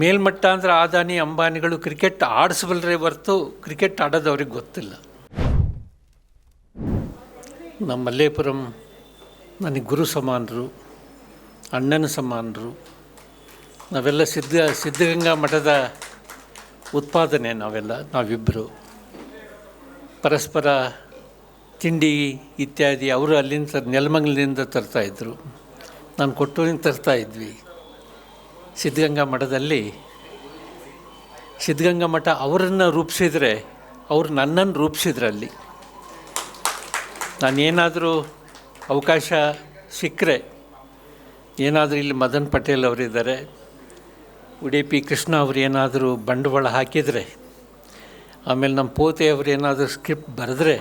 ಮೇಲ್ಮಟ್ಟ ಅಂದರೆ ಆದಾನಿ ಅಂಬಾನಿಗಳು ಕ್ರಿಕೆಟ್ ಆಡಿಸಬಲ್ಲರೆ ಹೊರತು ಕ್ರಿಕೆಟ್ ಆಡೋದು ಅವ್ರಿಗೆ ಗೊತ್ತಿಲ್ಲ. ನಮ್ಮ ಮಲ್ಲೇಪುರಂ ನನಗೆ ಗುರು ಸಮಾನರು, ಅಣ್ಣನ ಸಮಾನರು, ನಾವೆಲ್ಲ ಸಿದ್ಧ, ಸಿದ್ಧಗಂಗಾ ಮಠದ ಉತ್ಪಾದನೆ ನಾವೆಲ್ಲ ನಾವಿಬ್ಬರು ಪರಸ್ಪರ ತಿಂಡಿ ಇತ್ಯಾದಿ ಅವರು ಅಲ್ಲಿಂದ ನೆಲಮಂಗಲದಿಂದ ತರ್ತಾಯಿದ್ರು ನಾನು ಕೊಟ್ಟೂರಿಂದ ತರ್ತಾ ಇದ್ವಿ. ಸಿದ್ಧಗಂಗಾ ಮಠದಲ್ಲಿ ಸಿದ್ಧಗಂಗಾ ಮಠ ಅವರನ್ನು ರೂಪಿಸಿದರೆ ಅವರು ನನ್ನನ್ನು ರೂಪಿಸಿದ್ರಲ್ಲಿ. ನಾನೇನಾದರೂ ಅವಕಾಶ ಸಿಕ್ಕರೆ, ಏನಾದರೂ ಇಲ್ಲಿ ಮದನ್ ಪಟೇಲ್ ಅವರಿದ್ದಾರೆ, ಉಡುಪಿ ಕೃಷ್ಣ ಅವರು ಏನಾದರೂ ಬಂಡವಾಳ ಹಾಕಿದರೆ, ಆಮೇಲೆ ನಮ್ಮ ಪೋತೆ ಅವರು ಏನಾದರೂ ಸ್ಕ್ರಿಪ್ಟ್ ಬರೆದ್ರೆ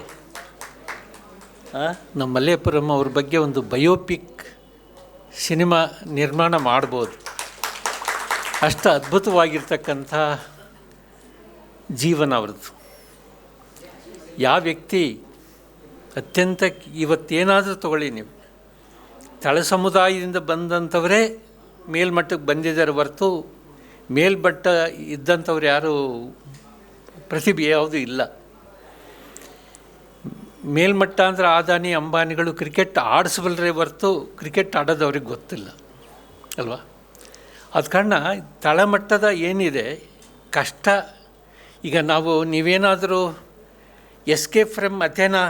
ನಮ್ಮ ಮಲ್ಲೇಪುರಂ ಅವ್ರ ಬಗ್ಗೆ ಒಂದು ಬಯೋಪಿಕ್ ಸಿನಿಮಾ ನಿರ್ಮಾಣ ಮಾಡ್ಬೋದು. ಅಷ್ಟು ಅದ್ಭುತವಾಗಿರ್ತಕ್ಕಂಥ ಜೀವನ ಅವ್ರದ್ದು. ಯಾವ ವ್ಯಕ್ತಿ ಅತ್ಯಂತ ಇವತ್ತೇನಾದರೂ ತಗೊಳ್ಳಿ ನೀವು. ತಳ ಸಮುದಾಯದಿಂದ ಬಂದಂಥವರೇ ಮೇಲ್ಮಟ್ಟಕ್ಕೆ ಬಂದಿದ್ದಾರೆ ಹೊರತು ಮೇಲ್ಮಟ್ಟ ಇದ್ದಂಥವ್ರು ಯಾರು ಪ್ರತಿಭೆ ಯಾವುದೂ ಇಲ್ಲ. ಮೇಲ್ಮಟ್ಟ ಅಂದರೆ ಆದಾನಿ, ಅಂಬಾನಿಗಳು ಕ್ರಿಕೆಟ್ ಆಡಿಸಬಲ್ಲರೇ ಹೊರತು ಕ್ರಿಕೆಟ್ ಆಡೋದು ಅವ್ರಿಗೆ ಗೊತ್ತಿಲ್ಲ. ಅಲ್ವಾ? ಅದ ಕಾರಣ ತಳಮಟ್ಟದ ಏನಿದೆ, ಕಷ್ಟ. ಈಗ ನಾವು ನೀವೇನಾದರೂ ಎಸ್ಕೇಪ್ ಫ್ರಮ್ ಅಥೇನಾ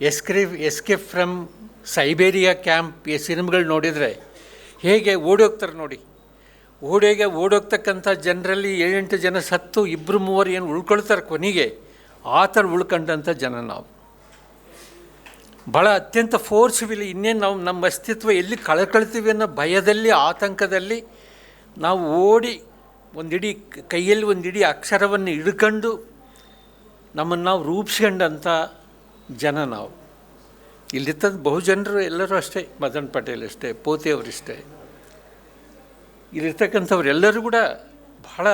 ಎಸ್ಕ್ರಿ ಎಸ್ಕೇಪ್ ಫ್ರಮ್ ಸೈಬೇರಿಯಾ ಕ್ಯಾಂಪ್ ಈ ಸಿನಿಮಾಗಳು ನೋಡಿದರೆ ಹೇಗೆ ಓಡೋಗ್ತಾರೆ ನೋಡಿ. ಓಡೋಗೆ, ಓಡೋಗ್ತಕ್ಕಂಥ ಜನರಲ್ಲಿ ಏಳೆಂಟು ಜನ ಸತ್ತು ಇಬ್ಬರು ಮೂವರು ಏನು ಉಳ್ಕೊಳ್ತಾರೆ ಕೊನೆಗೆ ಆ ಥರ ಉಳ್ಕೊಂಡಂಥ ಜನ ನಾವು. ಭಾಳ ಅತ್ಯಂತ ಫೋರ್ಸ್ವಿಲಿ ಇನ್ನೇನು ನಾವು ನಮ್ಮ ಅಸ್ತಿತ್ವ ಎಲ್ಲಿ ಕಳ್ಕೊಳ್ತೀವಿ ಅನ್ನೋ ಭಯದಲ್ಲಿ, ಆತಂಕದಲ್ಲಿ ನಾವು ಓಡಿ ಒಂದಿಡೀ ಕೈಯಲ್ಲಿ ಒಂದಿಡೀ ಅಕ್ಷರವನ್ನು ಹಿಡ್ಕೊಂಡು ನಮ್ಮನ್ನು ನಾವು ರೂಪಿಸ್ಕೊಂಡಂಥ ಜನ ನಾವು. ಇಲ್ಲಿತ್ತದ್ದು ಬಹುಜನರು ಎಲ್ಲರೂ ಅಷ್ಟೇ, ಮದನ್ ಪಟೇಲ್ ಅಷ್ಟೇ ಪೋತೆಯವರಿಷ್ಟೇ ಇಲ್ಲಿರ್ತಕ್ಕಂಥವ್ರೆಲ್ಲರೂ ಕೂಡ ಬಹಳ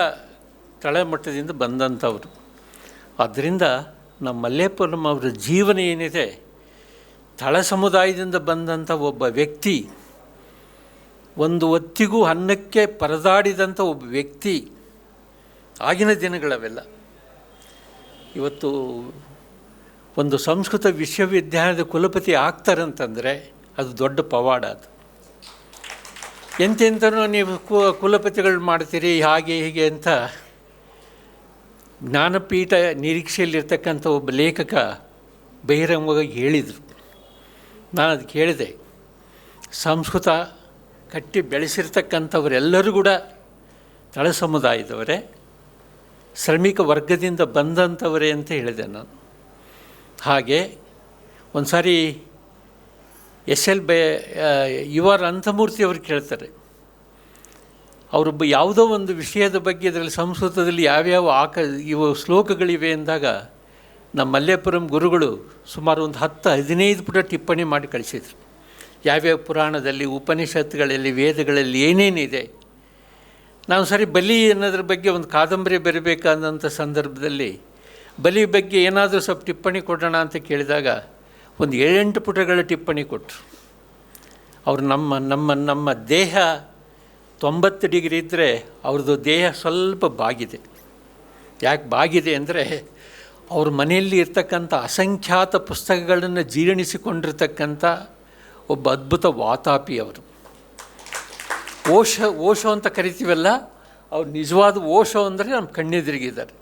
ತಳಮಟ್ಟದಿಂದ ಬಂದಂಥವ್ರು. ಆದ್ದರಿಂದ ನಮ್ಮ ಮಲ್ಲೇಪುರಂ ಅವರ ಜೀವನ ಏನಿದೆ, ತಳ ಸಮುದಾಯದಿಂದ ಬಂದಂಥ ಒಬ್ಬ ವ್ಯಕ್ತಿ ಒಂದು ಹೊತ್ತಿಗೂ ಅನ್ನಕ್ಕೆ ಪರದಾಡಿದಂಥ ಒಬ್ಬ ವ್ಯಕ್ತಿ ಆಗಿನ ದಿನಗಳವೆಲ್ಲ. ಇವತ್ತು ಒಂದು ಸಂಸ್ಕೃತ ವಿಶ್ವವಿದ್ಯಾಲಯದ ಕುಲಪತಿ ಆಗ್ತಾರಂತಂದರೆ ಅದು ದೊಡ್ಡ ಪವಾಡ ಅದು. ಎಂತೆಂಥನೋ ನೀವು ಕು, ಕುಲಪತಿಗಳು ಮಾಡ್ತೀರಿ, ಹಾಗೆ ಹೀಗೆ ಅಂತ ಜ್ಞಾನಪೀಠ ನಿರೀಕ್ಷೆಯಲ್ಲಿರ್ತಕ್ಕಂಥ ಒಬ್ಬ ಲೇಖಕ ಬಹಿರಂಗವಾಗಿ ಹೇಳಿದರು. ನಾನು ಅದಕ್ಕೆ ಹೇಳಿದೆ ಸಂಸ್ಕೃತ ಕಟ್ಟಿ ಬೆಳೆಸಿರ್ತಕ್ಕಂಥವರೆಲ್ಲರೂ ಕೂಡ ತಳ ಸಮುದಾಯದವರೇ, ಶ್ರಮಿಕ ವರ್ಗದಿಂದ ಬಂದಂಥವರೇ ಅಂತ ಹೇಳಿದೆ ನಾನು. ಹಾಗೆ ಒಂದು ಸಾರಿ ಎಸ್ ಎಲ್ ಬೆ ಯು ಆರ್ ಅಂತಮೂರ್ತಿ ಅವರು ಕೇಳ್ತಾರೆ, ಅವರೊಬ್ಬ ಯಾವುದೋ ಒಂದು ವಿಷಯದ ಬಗ್ಗೆ ಅದರಲ್ಲಿ ಸಂಸ್ಕೃತದಲ್ಲಿ ಯಾವ್ಯಾವ ಆಕ, ಇವು ಶ್ಲೋಕಗಳಿವೆ ಅಂದಾಗ ನಮ್ಮ ಮಲ್ಲೇಪುರಂ ಗುರುಗಳು ಸುಮಾರು ಒಂದು ಹತ್ತು ಹದಿನೈದು ಪುಟ ಟಿಪ್ಪಣಿ ಮಾಡಿ ಕಳಿಸಿದ್ರು. ಯಾವ್ಯಾವ ಪುರಾಣದಲ್ಲಿ, ಉಪನಿಷತ್ತುಗಳಲ್ಲಿ, ವೇದಗಳಲ್ಲಿ ಏನೇನಿದೆ? ನಾವು ಸರಿ ಬಲಿ ಅನ್ನೋದ್ರ ಬಗ್ಗೆ ಒಂದು ಕಾದಂಬರಿ ಬರೀಬೇಕಾದಂಥ ಸಂದರ್ಭದಲ್ಲಿ ಬಲಿ ಬಗ್ಗೆ ಏನಾದರೂ ಸ್ವಲ್ಪ ಟಿಪ್ಪಣಿ ಕೊಡೋಣ ಅಂತ ಕೇಳಿದಾಗ ಒಂದು ಏಳೆಂಟು ಪುಟಗಳ ಟಿಪ್ಪಣಿ ಕೊಟ್ಟರು ಅವರು ನಮ್ಮ ನಮ್ಮ ನಮ್ಮ ದೇಹ ತೊಂಬತ್ತು ಡಿಗ್ರಿ ಇದ್ದರೆ ಅವ್ರದ್ದು ದೇಹ ಸ್ವಲ್ಪ ಬಾಗಿದೆ. ಯಾಕೆ ಬಾಗಿದೆ ಅಂದರೆ ಅವ್ರ ಮನೆಯಲ್ಲಿ ಇರ್ತಕ್ಕಂಥ ಅಸಂಖ್ಯಾತ ಪುಸ್ತಕಗಳನ್ನು ಜೀರ್ಣಿಸಿಕೊಂಡಿರ್ತಕ್ಕಂಥ ಒಬ್ಬ ಅದ್ಭುತ ವಾತಾಪಿ ಅವರು. ಓಶೋ ಓಶೋ ಅಂತ ಕರಿತೀವಲ್ಲ, ಅವ್ರು ನಿಜವಾದ ಓಶೋ ಅಂದರೆ ನಮ್ಮ ಕಣ್ಣೆದುರಿಗಿದ್ದಾರೆ.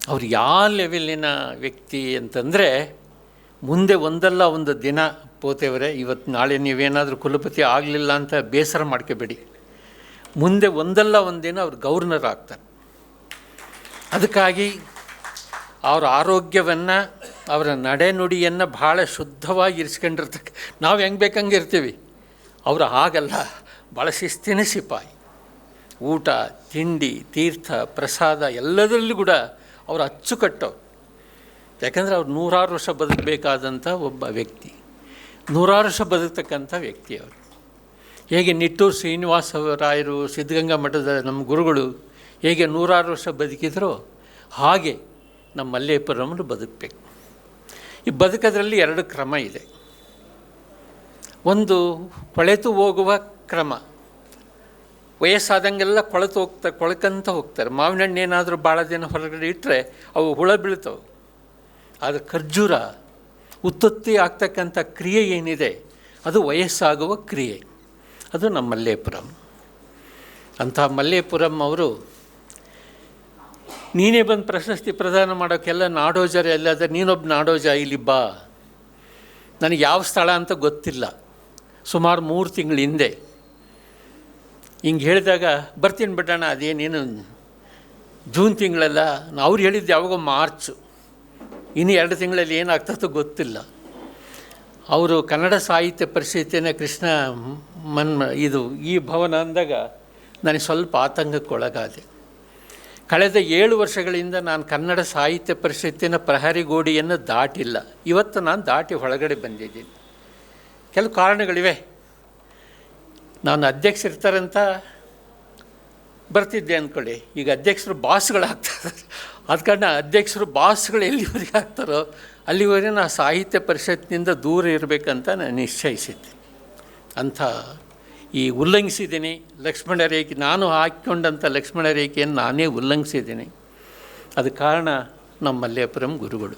ಅವ್ರು ಯಾವ ಲೆವೆಲಿನ ವ್ಯಕ್ತಿ ಅಂತಂದರೆ, ಮುಂದೆ ಒಂದಲ್ಲ ಒಂದು ದಿನ ಪೋತೆಯವರೇ ಇವತ್ತು ನಾಳೆ ನೀವೇನಾದರೂ ಕುಲಪತಿ ಆಗಲಿಲ್ಲ ಅಂತ ಬೇಸರ ಮಾಡ್ಕೋಬೇಡಿ. ಮುಂದೆ ಒಂದಲ್ಲ ಒಂದು ದಿನ ಅವ್ರು ಗೌರ್ನರ್ ಆಗ್ತಾರೆ. ಅದಕ್ಕಾಗಿ ಅವರ ಆರೋಗ್ಯವನ್ನು ಅವರ ನಡೆನುಡಿಯನ್ನು ಭಾಳ ಶುದ್ಧವಾಗಿ ಇರಿಸ್ಕೊಂಡಿರ್ತಕ್ಕ. ನಾವು ಹೆಂಗೆ ಬೇಕಂಗೆ ಇರ್ತೀವಿ ಅವರು ಹಾಗಲ್ಲ ಭಾಳ ಶಿಸ್ತಿನ ಸಿಪಾಯಿ. ಊಟ, ತಿಂಡಿ, ತೀರ್ಥ, ಪ್ರಸಾದ ಎಲ್ಲದರಲ್ಲೂ ಕೂಡ ಅವರು ಅಚ್ಚುಕಟ್ಟವ್ರು. ಯಾಕಂದರೆ ಅವ್ರು ನೂರಾರು ವರ್ಷ ಬದುಕಬೇಕಾದಂಥ ಒಬ್ಬ ವ್ಯಕ್ತಿ. ನೂರಾರು ವರ್ಷ ಬದುಕ್ತಕ್ಕಂಥ ವ್ಯಕ್ತಿ ಅವರು. ಹೇಗೆ ನಿಟ್ಟೂರು ಶ್ರೀನಿವಾಸರಾಯರು, ಸಿದ್ಧಗಂಗಾ ಮಠದ ನಮ್ಮ ಗುರುಗಳು ಹೇಗೆ ನೂರಾರು ವರ್ಷ ಬದುಕಿದ್ರೋ ಹಾಗೆ ನಮ್ಮ ಮಲ್ಲೇಪುರಮರು ಬದುಕಬೇಕು. ಈ ಬದುಕೋದ್ರಲ್ಲಿ ಎರಡು ಕ್ರಮ ಇದೆ. ಒಂದು ಕೊಳೆತು ಹೋಗುವ ಕ್ರಮ. ವಯಸ್ಸಾದಂಗೆಲ್ಲ ಕೊಳೆತು ಹೋಗ್ತಾ, ಕೊಳ್ಕಂತ ಹೋಗ್ತಾರೆ. ಮಾವಿನ ಹಣ್ಣು ಏನಾದರೂ ಭಾಳ ದಿನ ಹೊರಗಡೆ ಇಟ್ಟರೆ ಅವು ಹುಳ ಬೀಳ್ತವೆ. ಆದರೆ ಖರ್ಜೂರ ಉತ್ಪತ್ತಿ ಆಗ್ತಕ್ಕಂಥ ಕ್ರಿಯೆ ಏನಿದೆ, ಅದು ವಯಸ್ಸಾಗುವ ಕ್ರಿಯೆ. ಅದು ನಮ್ಮ ಮಲ್ಲೇಪುರಂ. ಅಂತಹ ಮಲ್ಲೇಪುರಂ ಅವರು ನೀನೇ ಬಂದು ಪ್ರಶಸ್ತಿ ಪ್ರದಾನ ಮಾಡೋಕ್ಕೆಲ್ಲ ನಾಡೋಜರ ಎಲ್ಲಾದರೆ ನೀನೊಬ್ಬ ನಾಡೋಜ, ಇಲ್ಲಿ ಬಾ. ನನಗೆ ಯಾವ ಸ್ಥಳ ಅಂತ ಗೊತ್ತಿಲ್ಲ. ಸುಮಾರು ಮೂರು ತಿಂಗಳ ಹಿಂದೆ. ಹಿಂಗೆ ಹೇಳಿದಾಗ, ಬರ್ತೀನಿ ಬಿಡೋಣ, ಅದೇನೇನು ಜೂನ್ ತಿಂಗಳಲ್ಲ, ಅವ್ರು ಹೇಳಿದ್ದು ಯಾವಾಗ ಮಾರ್ಚು. ಇನ್ನು ಎರಡು ತಿಂಗಳಲ್ಲಿ ಏನಾಗ್ತದೋ ಗೊತ್ತಿಲ್ಲ. ಅವರು ಕನ್ನಡ ಸಾಹಿತ್ಯ ಪರಿಷತ್ತಿನ ಕೃಷ್ಣ ಮನ್, ಇದು ಈ ಭವನ ಅಂದಾಗ ನನಗೆ ಸ್ವಲ್ಪ ಆತಂಕಕ್ಕೊಳಗಾದೆ. ಕಳೆದ ಏಳು ವರ್ಷಗಳಿಂದ ನಾನು ಕನ್ನಡ ಸಾಹಿತ್ಯ ಪರಿಷತ್ತಿನ ಪ್ರಹರಿ ಗೋಡಿಯನ್ನು ದಾಟಿಲ್ಲ. ಇವತ್ತು ನಾನು ದಾಟಿ ಒಳಗಡೆ ಬಂದಿದ್ದೀನಿ. ಕೆಲವು ಕಾರಣಗಳಿವೆ. ನಾನು ಅಧ್ಯಕ್ಷರಿರ್ತಾರಂತ ಬರ್ತಿದ್ದೆ ಅಂದ್ಕೊಳ್ಳಿ ಈಗ ಅಧ್ಯಕ್ಷರು ಬಾಸ್ಗಳಾಗ್ತಾರೆ ಆದ ಕಾರಣ ಅಧ್ಯಕ್ಷರು ಬಾಸ್ಗಳು ಎಲ್ಲಿವರೆಗೆ ಆಗ್ತಾರೋ ಅಲ್ಲಿವರೆಗೆ ನಾನು ಸಾಹಿತ್ಯ ಪರಿಷತ್ತಿನಿಂದ ದೂರ ಇರಬೇಕಂತ ನಾನು ನಿಶ್ಚಯಿಸಿದ್ದೆ. ಅಂಥ ಈ ಉಲ್ಲಂಘಿಸಿದ್ದೀನಿ. ಲಕ್ಷ್ಮಣ ರೇಖೆ, ನಾನು ಹಾಕಿಕೊಂಡಂಥ ಲಕ್ಷ್ಮಣ ರೇಖೆಯನ್ನು ನಾನೇ ಉಲ್ಲಂಘಿಸಿದ್ದೀನಿ. ಅದು ಕಾರಣ ನಮ್ಮ ಮಲ್ಲೇಪುರಂ ಗುರುಗಳು.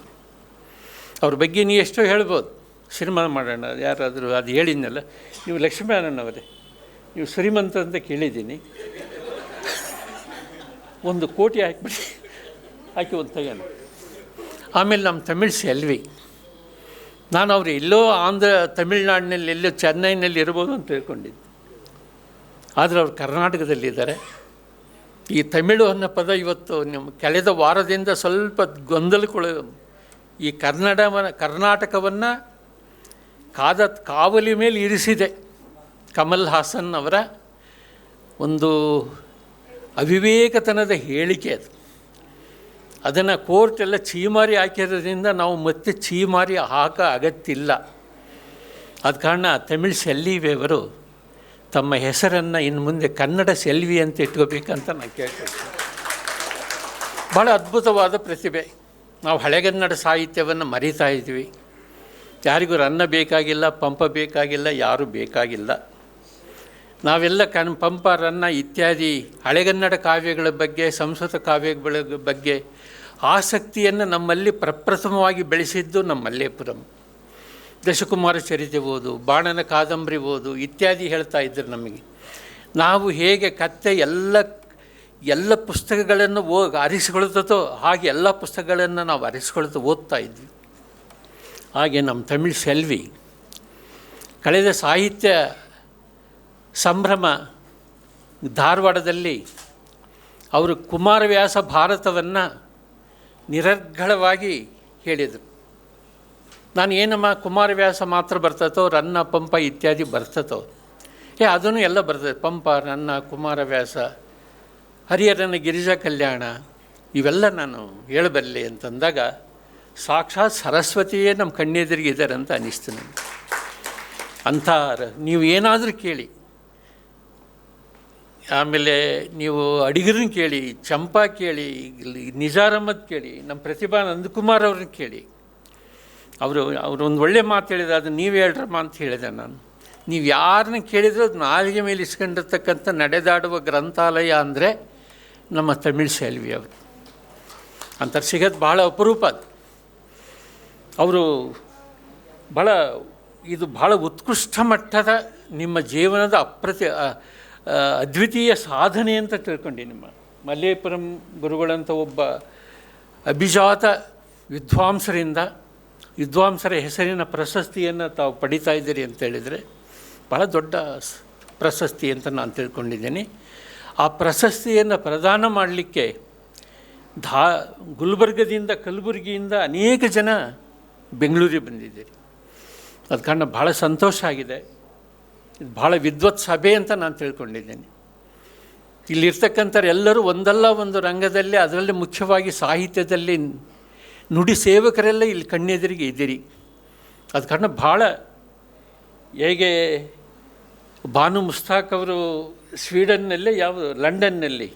ಅವ್ರ ಬಗ್ಗೆ ನೀವು ಎಷ್ಟೋ ಹೇಳ್ಬೋದು. ಶ್ರೀಮಾನ ಮಾಡೋಣ, ಯಾರಾದರೂ ಅದು ಹೇಳಿದ್ನಲ್ಲ, ನೀವು ಲಕ್ಷ್ಮೀನಾರಾಯಣವರೇ ನೀವು ಶ್ರೀಮಂತ ಅಂತ ಕೇಳಿದ್ದೀನಿ. ಒಂದು ಕೋಟಿ ಹಾಕಿಬಿಡಿ. ಹಾಕಿ ಒಂದು ತಗೋಣ ಆಮೇಲೆ ನಮ್ಮ ತಮಿಳ್ ಸೆಲ್ವಿ. ನಾನು ಅವರು ಎಲ್ಲೋ ಆಂಧ್ರ, ತಮಿಳ್ನಾಡಿನಲ್ಲಿ ಎಲ್ಲೋ ಚೆನ್ನೈನಲ್ಲಿ ಇರ್ಬೋದು ಅಂತ ತಿಳ್ಕೊಂಡಿದ್ದೆ ಆದರೆ ಅವರು ಕರ್ನಾಟಕದಲ್ಲಿದ್ದಾರೆ. ಈ ತಮಿಳು ಅನ್ನೋ ಪದ ಇವತ್ತು ನಿಮ್ಮ ಕಳೆದ ವಾರದಿಂದ ಸ್ವಲ್ಪ ಗೊಂದಲಕ್ಕೊಳ, ಈ ಕನ್ನಡ ಕರ್ನಾಟಕವನ್ನು ಕಾದ, ಕಾವಲಿ ಮೇಲೆ ಇರಿಸಿದೆ ಕಮಲ್ ಹಾಸನ್ ಅವರ ಒಂದು ಅವಿವೇಕತನದ ಹೇಳಿಕೆ ಅದು. ಅದನ್ನು ಕೋರ್ಟ್ ಎಲ್ಲ ಚೀಮಾರಿ ಹಾಕಿರೋದ್ರಿಂದ ನಾವು ಮತ್ತೆ ಚೀಮಾರಿ ಹಾಕ ಅಗತ್ಯ ಇಲ್ಲ. ಆದ ಕಾರಣ ತಮಿಳ್ ಸೆಲ್ವಿಯವರು ತಮ್ಮ ಹೆಸರನ್ನು ಇನ್ನು ಮುಂದೆ ಕನ್ನಡ ಸೆಲ್ವಿ ಅಂತ ಇಟ್ಕೋಬೇಕಂತ ನಾನು ಕೇಳ್ಕೊಳ್ತೀನಿ ಭಾಳ ಅದ್ಭುತವಾದ ಪ್ರತಿಭೆ. ನಾವು ಹಳೆಗನ್ನಡ ಸಾಹಿತ್ಯವನ್ನು ಮರಿತಾ ಇದ್ವಿ ಯಾರಿಗೂ ರನ್ನ ಬೇಕಾಗಿಲ್ಲ, ಪಂಪ ಬೇಕಾಗಿಲ್ಲ, ಯಾರು ಬೇಕಾಗಿಲ್ಲ. ನಾವೆಲ್ಲ ಕಣ್, ಪಂಪ, ರನ್ನ ಇತ್ಯಾದಿ ಹಳೆಗನ್ನಡ ಕಾವ್ಯಗಳ ಬಗ್ಗೆ, ಸಂಸ್ಕೃತ ಕಾವ್ಯಗಳ ಬಗ್ಗೆ ಆಸಕ್ತಿಯನ್ನು ನಮ್ಮಲ್ಲಿ ಪ್ರಪ್ರಥಮವಾಗಿ ಬೆಳೆಸಿದ್ದು ನಮ್ಮ ಮಲ್ಲೇಪುರಂ ದಶಕುಮಾರ ಚರಿತೆ ಓದು, ಬಾಣನ ಕಾದಂಬರಿ ಓದು ಇತ್ಯಾದಿ ಹೇಳ್ತಾ ಇದ್ದರು ನಮಗೆ. ನಾವು ಹೇಗೆ ಕತ್ತೆ ಎಲ್ಲ ಎಲ್ಲ ಪುಸ್ತಕಗಳನ್ನು ಓ ಅರಿಸಿಕೊಳ್ತೋ ಹಾಗೆ ಎಲ್ಲ ಪುಸ್ತಕಗಳನ್ನು ನಾವು ಅರಿಸಿಕೊಳ್ತಾ ಓದ್ತಾ ಇದ್ವಿ. ಹಾಗೆ ನಮ್ಮ ತಮಿಳ್ ಸೆಲ್ವಿ, ಕಳೆದ ಸಾಹಿತ್ಯ ಸಂಭ್ರಮ ಧಾರವಾಡದಲ್ಲಿ ಅವರು ಕುಮಾರವ್ಯಾಸ ಭಾರತವನ್ನು ನಿರರ್ಗಳವಾಗಿ ಹೇಳಿದರು. ನಾನು ಏನಮ್ಮ ಕುಮಾರವ್ಯಾಸ ಮಾತ್ರ ಬರ್ತತೋ, ರನ್ನ, ಪಂಪ ಇತ್ಯಾದಿ ಬರ್ತತೋ? ಏ, ಅದನ್ನು ಎಲ್ಲ ಬರ್ತದೆ. ಪಂಪ, ರನ್ನ, ಕುಮಾರವ್ಯಾಸ, ಹರಿಹರನ ಗಿರಿಜಾ ಕಲ್ಯಾಣ, ಇವೆಲ್ಲ ನಾನು ಹೇಳಬಲ್ಲೆ ಅಂತಂದಾಗ ಸಾಕ್ಷಾತ್ ಸರಸ್ವತಿಯೇ ನಮ್ಮ ಕಣ್ಣೆದುರಿಗೆ ಇದ್ದಾರೆ ಅಂತ ಅನ್ನಿಸ್ತು ನನಗೆ. ಅಂಥ ನೀವು ಏನಾದರೂ ಕೇಳಿ. ಆಮೇಲೆ ನೀವು ಅಡಿಗರನ್ನ ಕೇಳಿ, ಚಂಪಾ ಕೇಳಿ ಇಲ್ಲಿ ನಿಜಾರ್ ಅಹಮದ್ ಕೇಳಿ, ನಮ್ಮ ಪ್ರತಿಭಾ ನಂದಕುಮಾರ್ ಅವ್ರನ್ನ ಕೇಳಿ. ಅವರು ಅವರು ಒಂದು ಒಳ್ಳೆ ಮಾತು ಹೇಳಿದ್ರು, ಅದು ನೀವು ಹೇಳ್ರಮ್ಮ ಅಂತ ಹೇಳಿದೆ ನಾನು. ನೀವು ಯಾರನ್ನ ಕೇಳಿದರೂ ಅದು ನಾಲಿಗೆ ಮೇಲೆ ಇಸ್ಕೊಂಡಿರ್ತಕ್ಕಂಥ ನಡೆದಾಡುವ ಗ್ರಂಥಾಲಯ ಅಂದರೆ ನಮ್ಮ ತಮಿಳು ಸೆಲ್ವಿ ಅವರು. ಅಂತ ಸಿಗೋದು ಭಾಳ ಅಪರೂಪ ಅದು. ಅವರು ಭಾಳ ಇದು ಭಾಳ ಉತ್ಕೃಷ್ಟ ಮಟ್ಟದ ನಿಮ್ಮ ಜೀವನದ ಅಪ್ರತಿ ಅದ್ವಿತೀಯ ಸಾಧನೆ ಅಂತ ತಿಳ್ಕೊಂಡು ನಿಮ್ಮ. ಮಲ್ಲೇಪುರಂ ಗುರುಗಳಂಥ ಒಬ್ಬ ಅಭಿಜಾತ ವಿದ್ವಾಂಸರಿಂದ ವಿದ್ವಾಂಸರ ಹೆಸರಿನ ಪ್ರಶಸ್ತಿಯನ್ನು ತಾವು ಪಡಿತಾ ಇದ್ದೀರಿ ಅಂತ ಹೇಳಿದರೆ ಭಾಳ ದೊಡ್ಡ ಪ್ರಶಸ್ತಿ ಅಂತ ನಾನು ತಿಳ್ಕೊಂಡಿದ್ದೀನಿ. ಆ ಪ್ರಶಸ್ತಿಯನ್ನು ಪ್ರದಾನ ಮಾಡಲಿಕ್ಕೆ ಧಾ ಗುಲ್ಬರ್ಗದಿಂದ ಕಲಬುರಗಿಯಿಂದ ಅನೇಕ ಜನ ಬೆಂಗಳೂರಿಗೆ ಬಂದಿದ್ದೀರಿ. ಅದು ಕಾರಣ ಭಾಳ ಸಂತೋಷ ಆಗಿದೆ. ಇದು ಭಾಳ ವಿದ್ವತ್ ಸಭೆ ಅಂತ ನಾನು ತಿಳ್ಕೊಂಡಿದ್ದೀನಿ. ಇಲ್ಲಿರ್ತಕ್ಕಂಥವ್ರು ಎಲ್ಲರೂ ಒಂದಲ್ಲ ಒಂದು ರಂಗದಲ್ಲಿ, ಅದರಲ್ಲಿ ಮುಖ್ಯವಾಗಿ ಸಾಹಿತ್ಯದಲ್ಲಿ ನುಡಿ ಸೇವಕರೆಲ್ಲ ಇಲ್ಲಿ ಕಣ್ಣೆದುರಿಗೆ ಇದ್ದೀರಿ. ಅದ ಕಾರಣ ಭಾಳ ಹೇಗೆ ಭಾನು ಮುಸ್ತಾಕ್ ಅವರು ಸ್ವೀಡನ್ನಲ್ಲಿ ಯಾವ ಲಂಡನ್ನಲ್ಲಿ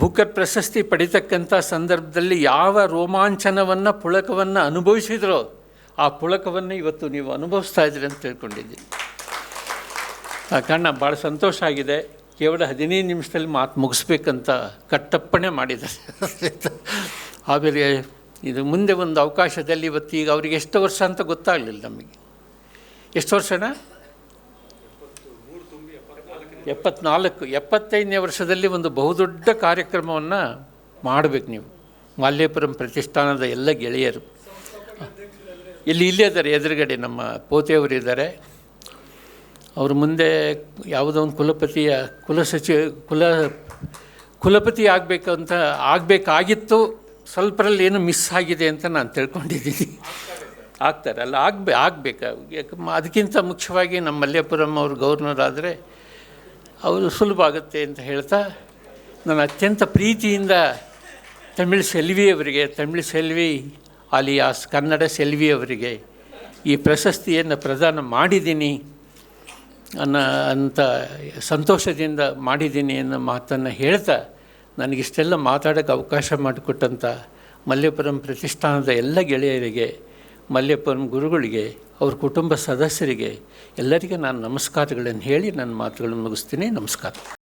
ಬುಕರ್ ಪ್ರಶಸ್ತಿ ಪಡಿತಕ್ಕಂಥ ಸಂದರ್ಭದಲ್ಲಿ ಯಾವ ರೋಮಾಂಚನವನ್ನು ಪುಳಕವನ್ನು ಅನುಭವಿಸಿದ್ರೋ ಆ ಪುಳಕವನ್ನು ಇವತ್ತು ನೀವು ಅನುಭವಿಸ್ತಾ ಇದ್ದೀರಿ ಅಂತ ತಿಳ್ಕೊಂಡಿದ್ದೀನಿ ಆ ಕಾರಣ ಭಾಳ ಸಂತೋಷ ಆಗಿದೆ. ಕೇವಲ ಹದಿನೈದು ನಿಮಿಷದಲ್ಲಿ ಮಾತು ಮುಗಿಸ್ಬೇಕಂತ ಕಟ್ಟಪ್ಪಣೆ ಮಾಡಿದ್ದಾರೆ. ಆಮೇಲೆ ಇದು ಮುಂದೆ ಒಂದು ಅವಕಾಶದಲ್ಲಿ ಇವತ್ತು ಈಗ ಅವರಿಗೆ ಎಷ್ಟು ವರ್ಷ ಅಂತ ಗೊತ್ತಾಗಲಿಲ್ಲ ನಮಗೆ. ಎಷ್ಟು ವರ್ಷನಾ? ಎಪ್ಪತ್ನಾಲ್ಕು. ಎಪ್ಪತ್ತೈದನೇ ವರ್ಷದಲ್ಲಿ ಒಂದು ಬಹುದೊಡ್ಡ ಕಾರ್ಯಕ್ರಮವನ್ನು ಮಾಡಬೇಕು ನೀವು. ಮಾಲ್ಯಪುರಂ ಪ್ರತಿಷ್ಠಾನದ ಎಲ್ಲ ಗೆಳೆಯರು. ಇಲ್ಲಿ ಇಲ್ಲೇ ಇದ್ದಾರೆ, ಎದುರುಗಡೆ ನಮ್ಮ ಪೋತೆಯವರು ಇದ್ದಾರೆ. ಅವರು ಮುಂದೆ ಯಾವುದೋ ಒಂದು ಕುಲಪತಿಯ ಕುಲಸಚಿವ ಕುಲ, ಕುಲಪತಿ ಆಗಬೇಕಂತ ಆಗಬೇಕಾಗಿತ್ತು. ಸ್ವಲ್ಪರಲ್ಲಿ ಏನು ಮಿಸ್ ಆಗಿದೆ ಅಂತ ನಾನು ತಿಳ್ಕೊಂಡಿದ್ದೀನಿ. ಆಗ್ತಾರೆ, ಅಲ್ಲ, ಆಗ್ಬೇ, ಆಗಬೇಕು. ಅದಕ್ಕಿಂತ ಮುಖ್ಯವಾಗಿ ನಮ್ಮ ಮಲ್ಯಪುರಂ ಅವರು ಗೌರ್ನರ್ ಆದರೆ ಅವರು ಸುಲಭ ಆಗುತ್ತೆ ಅಂತ ಹೇಳ್ತಾ ನಾನು ಅತ್ಯಂತ ಪ್ರೀತಿಯಿಂದ ತಮಿಳ್ ಸೆಲ್ವಿ ಅವರಿಗೆ, ತಮಿಳ್ ಸೆಲ್ವಿ ಅಲಿಯಾಸ್, ಕನ್ನಡ ಸೆಲ್ವಿ ಅವರಿಗೆ ಈ ಪ್ರಶಸ್ತಿಯನ್ನು ಪ್ರದಾನ ಮಾಡಿದ್ದೀನಿ ಅನ್ನೋ ಅಂತ ಸಂತೋಷದಿಂದ ಮಾಡಿದ್ದೀನಿ ಅನ್ನೋ ಮಾತನ್ನು ಹೇಳ್ತಾ ನನಗಿಷ್ಟೆಲ್ಲ ಮಾತಾಡೋಕ್ಕೆ ಅವಕಾಶ ಮಾಡಿಕೊಟ್ಟಂಥ ಮಲ್ಯಪುರಂ ಪ್ರತಿಷ್ಠಾನದ ಎಲ್ಲ ಗೆಳೆಯರಿಗೆ ಮಲ್ಯಪುರಂ ಗುರುಗಳಿಗೆ, ಅವ್ರ ಕುಟುಂಬ ಸದಸ್ಯರಿಗೆ ಎಲ್ಲರಿಗೆ ನಾನು ನಮಸ್ಕಾರಗಳನ್ನು ಹೇಳಿ ನನ್ನ ಮಾತುಗಳನ್ನು ಮುಗಿಸ್ತೀನಿ. ನಮಸ್ಕಾರ.